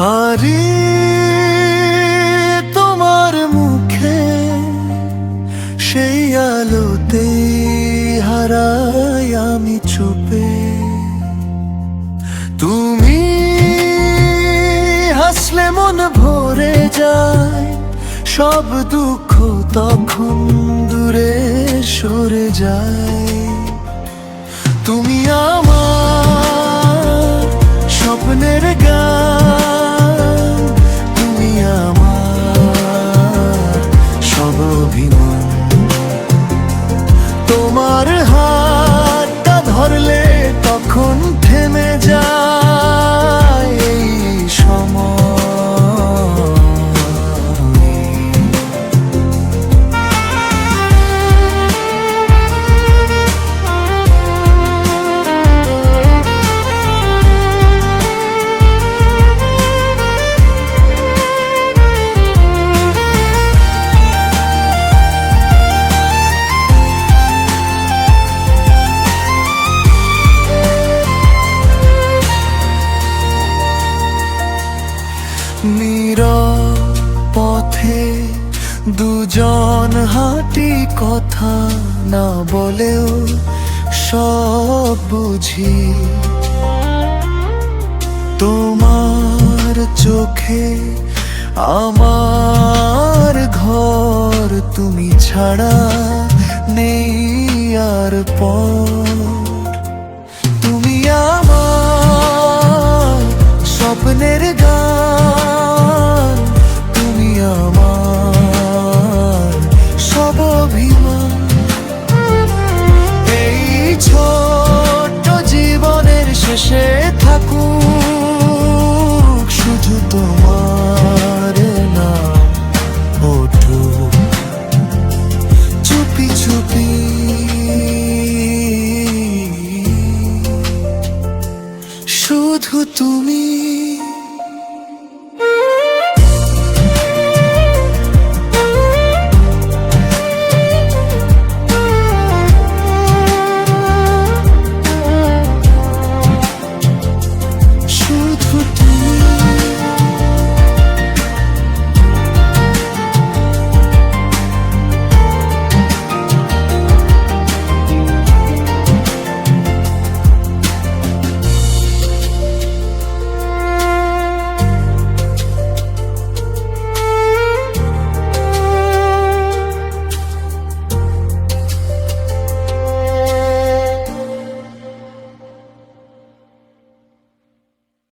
হারি তোমার মুখে সেই আলোতে হারাই আমি চুপে। তুমি হাসলে মন ভরে যায়, সব দুঃখ তখন দূরে সরে যায়। তুমি আমার স্বপ্নের গান দুজন হাঁটি কথা না বলেও সব বুঝি। তোমার চোখে আমার ঘর তুমি ছাড়া নেই আর পর ভেসে থাকুক শুধু তোমার না ওঠু চুপি চুপি। শুধু তুমি।